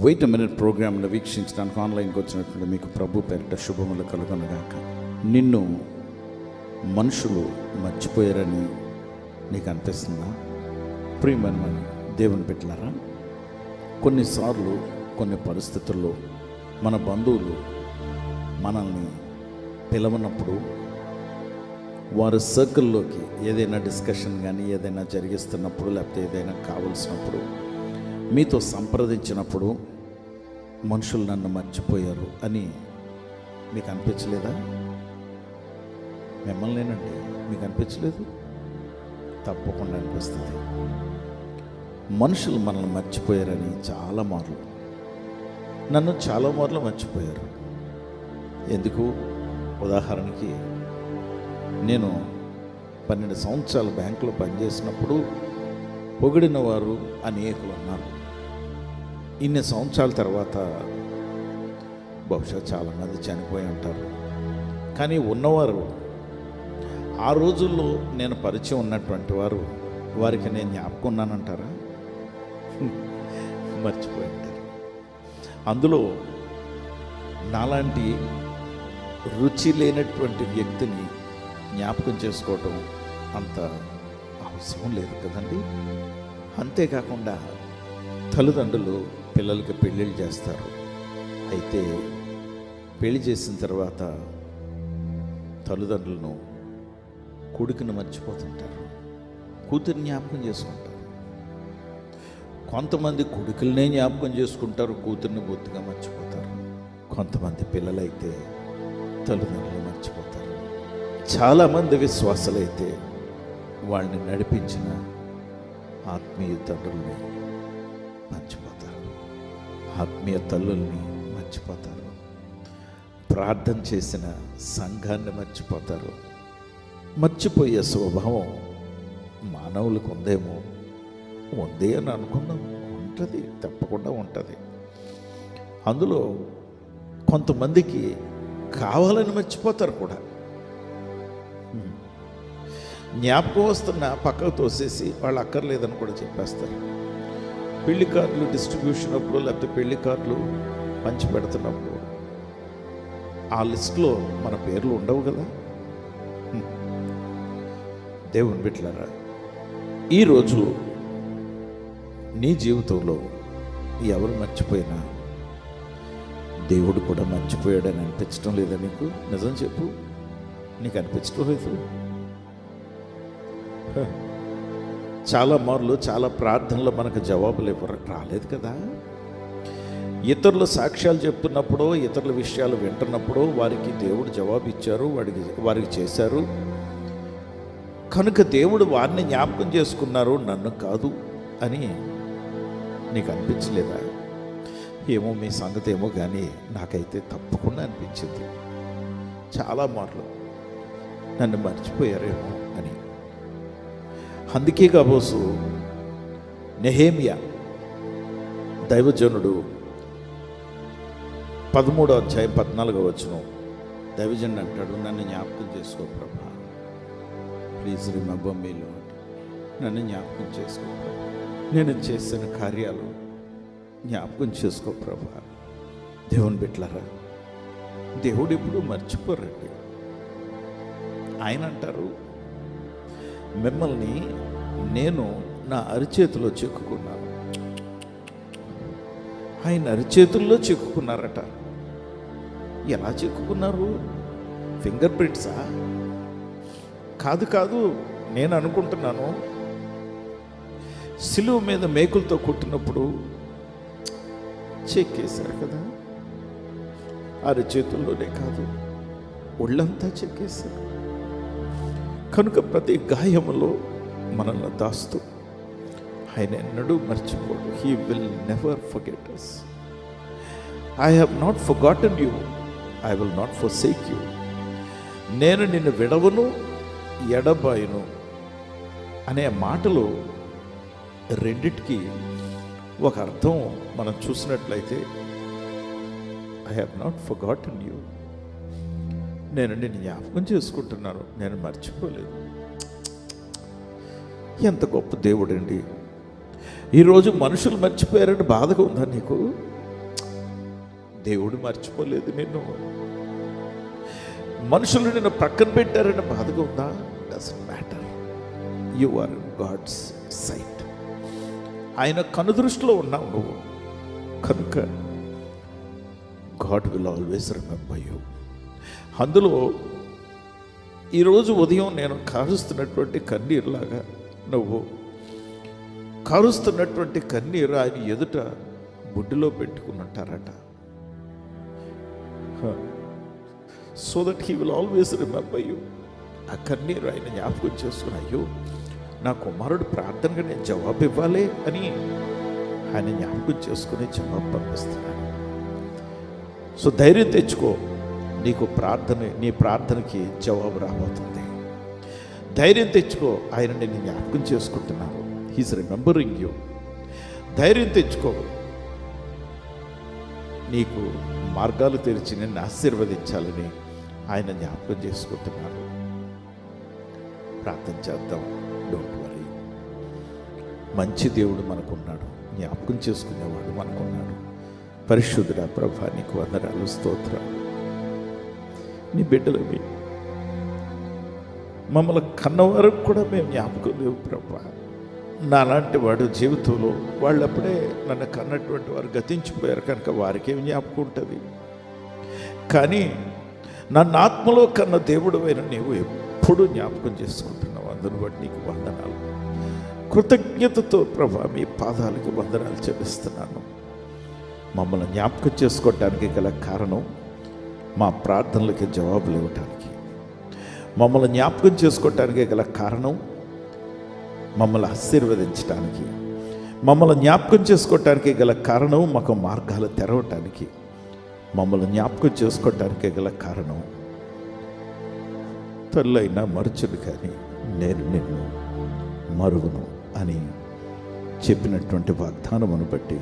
Wait minute ప్రోగ్రామ్ను వీక్షించడానికి ఆన్లైన్కి వచ్చినటువంటి మీకు ప్రభు పేరిట శుభములు కలుగునగాక. నిన్ను మనుషులు మర్చిపోయారని నీకు అనిపిస్తుందా? ప్రియమైన దేవుని పెట్టినారా కొన్నిసార్లు కొన్ని పరిస్థితుల్లో మన బంధువులు మనల్ని పిలవనప్పుడు వారి సర్కిల్లోకి ఏదైనా డిస్కషన్ కానీ ఏదైనా జరిగిస్తున్నప్పుడు లేకపోతే ఏదైనా కావలసినప్పుడు మీతో సంప్రదించినప్పుడు మనుషులు నన్ను మర్చిపోయారు అని మీకు అనిపించలేదా? మిమ్మల్నేనండి మీకు అనిపించలేదు? తప్పకుండా అనిపిస్తుంది. మనుషులు మనల్ని మర్చిపోయారని చాలా మార్లు. నన్ను చాలా మార్లు మర్చిపోయారు. ఎందుకు? ఉదాహరణకి నేను పన్నెండు సంవత్సరాలు బ్యాంకులో పనిచేసినప్పుడు పొగిడిన వారు అనేకులు ఉన్నారు. ఇన్ని సంవత్సరాల తర్వాత బహుశా చాలామంది చనిపోయి ఉంటారు. కానీ ఉన్నవారు ఆ రోజుల్లో నేను పరిచయం ఉన్నటువంటి వారు వారికి నేను జ్ఞాపకున్నానంటారా మర్చిపోయి ఉంటారు అందులో నాలాంటి రుచి లేనటువంటి వ్యక్తిని జ్ఞాపకం చేసుకోవటం అంత అవసరం లేదు కదండి? అంతేకాకుండా తల్లిదండ్రులు పిల్లలకి పెళ్ళిళ్ళు చేస్తారు. అయితే పెళ్ళి చేసిన తర్వాత తల్లిదండ్రులను కొడుకుని మర్చిపోతుంటారు. కూతురు జ్ఞాపకం చేసుకుంటారు. కొంతమంది కొడుకులనే జ్ఞాపకం చేసుకుంటారు కూతుర్ని బొత్తుగా మర్చిపోతారు. కొంతమంది పిల్లలైతే తల్లిదండ్రులు మర్చిపోతారు. చాలామంది విశ్వాసులైతే వాళ్ళని నడిపించిన ఆత్మీయ తండ్రుల్ని మర్చిపోతారు. ఆత్మీయ తల్లుల్ని మర్చిపోతారు. ప్రార్థన చేసిన సంఘాన్ని మర్చిపోతారు. మర్చిపోయే స్వభావం మానవులకు ఉందేమో? ఉంది అని అనుకుందాం. ఉంటుంది తప్పకుండా ఉంటుంది. అందులో కొంతమందికి కావాలని మర్చిపోతారు కూడా. జ్ఞాపకం వస్తున్న పక్కకు తోసేసి వాళ్ళు అక్కర్లేదని కూడా చెప్పేస్తారు. పెళ్ళి కార్డులు డిస్ట్రిబ్యూషన్ అప్పుడు లేకపోతే పెళ్ళి కార్డులు పంచి పెడుతున్నప్పుడు ఆ లిస్టులో మన పేర్లు ఉండవు కదా? దేవుని బిట్లరా ఈరోజు నీ జీవితంలో ఎవరు మర్చిపోయినా దేవుడు కూడా మర్చిపోయాడని అనిపించడం లేదా నీకు? నిజం చెప్పు. నీకు అనిపించడం లేదు. చాలా మార్లు చాలా ప్రార్థనలు మనకు జవాబులు ఇవ్వరు. రాలేదు కదా? ఇతరులు సాక్ష్యాలు చెప్తున్నప్పుడు ఇతరుల విషయాలు వింటున్నప్పుడు వారికి దేవుడు జవాబు ఇచ్చారు వాడికి వారికి చేశారు. కనుక దేవుడు వారిని జ్ఞాపకం చేసుకున్నారు నన్ను కాదు అని నీకు అనిపించలేదా? ఏమో మీ సంగతి ఏమో కానీ నాకైతే తప్పకుండా అనిపించింది. చాలా మార్లు. నన్ను మర్చిపోయారేమో. అందుకే కాబోసు నెహేమియా దైవజనుడు. పదమూడో అధ్యాయం పద్నాలుగో వచ్చిన దైవజనుడు అంటాడు నన్ను జ్ఞాపకం చేసుకో ప్రభా. ప్లీజ్ రిమెంబర్ మీలో నన్ను జ్ఞాపకం చేసుకో నేను చేసిన కార్యాలు జ్ఞాపకం చేసుకో ప్రభా. దేవుని బిట్లరా దేవుడు ఎప్పుడు మర్చిపోరండి. ఆయన అంటారు మిమ్మల్ని నేను నా అరిచేతిలో చిక్కుకున్నాను. ఆయన అరిచేతుల్లో చిక్కుకున్నారట. ఎలా చిక్కుకున్నారు? ఫింగర్ ప్రింట్సా? కాదు కాదు నేను అనుకుంటున్నాను. సిలువ మీద మేకులతో కొట్టినప్పుడు చెక్కేశారు కదా. అరచేతుల్లోనే కాదు ఒళ్ళంతా చెక్కేశారు. కనుక ప్రతి గాయములో మనల్ని దాస్తూ ఆయన ఎన్నడూ మర్చిపోడు. He will never forget us I have not forgotten you I will not forsake you నేను నిన్ను విడవను ఎడబాయను అనే మాటలు రెండిటికి ఒక అర్థం మనం చూసినట్లయితే I have not forgotten you నేను నిన్ను జ్ఞాపకం చేసుకుంటున్నాను. నేను మర్చిపోలేదు. ఎంత గొప్ప దేవుడండి. ఈరోజు మనుషులు మర్చిపోయారని బాధగా ఉందా నీకు? దేవుడు మర్చిపోలేదు నిన్ను. మనుషులు నిన్ను ప్రక్కన పెట్టారని బాధగా ఉందా? Doesn't matter you are God's sight ఆయన కనుదృష్టిలో ఉన్నావు నువ్వు. కనుక God will always remember you అందులో ఈరోజు ఉదయం నేను కారుస్తున్నటువంటి కన్నీరులాగా నువ్వు కారుస్తున్నటువంటి కన్నీరు ఆయన ఎదుట బుడ్డిలో పెట్టుకున్నట్టారట so that he will always remember you ఆ కన్నీరు ఆయన జ్ఞాపకం చేసుకుని అయ్యో నా కుమారుడు ప్రార్థనగా నేను జవాబు ఇవ్వాలి అని ఆయన జ్ఞాపకం చేసుకుని జవాబు పంపిస్తున్నాను సో ధైర్యం తెచ్చుకో. నీకు ప్రార్థన నీ ప్రార్థనకి జవాబు రాబోతుంది. ధైర్యం తెచ్చుకో ఆయన నేను జ్ఞాపకం చేసుకుంటున్నాను హీస్ రిమెంబరింగ్ యూ ధైర్యం తెచ్చుకో. నీకు మార్గాలు తెరిచి నిన్ను ఆశీర్వదించాలని ఆయన జ్ఞాపకం చేసుకుంటున్నారు ప్రార్థన చేద్దాం. డోంట్ వరీ మంచి దేవుడు మనకున్నాడు. జ్ఞాపకం చేసుకునేవాడు మనకున్నాడు. పరిశుద్ధుడ ప్రభా నీకు వందరాలు స్తోత్రాలు. నీ బిడ్డలవి మమ్మల్ని కన్నవారికి కూడా మేము జ్ఞాపకం లేవు ప్రభా. నాలాంటి వాడు జీవితంలో వాళ్ళప్పుడే నన్ను కన్నటువంటి వారు గతించిపోయారు కనుక వారికేం జ్ఞాపకం ఉంటుంది. కానీ నన్ను ఆత్మలో కన్న దేవుడు అయిన నీవు ఎప్పుడు జ్ఞాపకం చేసుకుంటున్నావు. అందును బట్టి నీకు వందనాలు. కృతజ్ఞతతో ప్రభా మీ పాదాలకు వందనాలు చెల్లిస్తున్నాను. మమ్మల్ని జ్ఞాపకం చేసుకోవటానికి గల కారణం మా ప్రార్థనలకి జవాబులు ఇవ్వటానికి. మమ్మల్ని జ్ఞాపకం చేసుకోవటానికి గల కారణం మమ్మల్ని ఆశీర్వదించడానికి మమ్మల్ని జ్ఞాపకం చేసుకోవటానికి గల కారణం మాకు మార్గాలు తెరవటానికి. మమ్మల్ని జ్ఞాపకం చేసుకోవటానికి గల కారణం తల్లైనా మరుచుడు కానీ నేను నిన్ను మరుగును అని చెప్పినటువంటి వాగ్దానమును బట్టి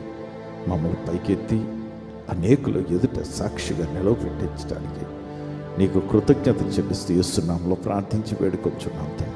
మమ్మల్ని పైకెత్తి అనేకులు ఎదుట సాక్షిగా నిలవపెట్టించడానికి నీకు కృతజ్ఞత చెల్లిస్తూ ఇస్తున్నాంలో ప్రార్థించి వేడుకొచ్చున్నాం తండ్రి.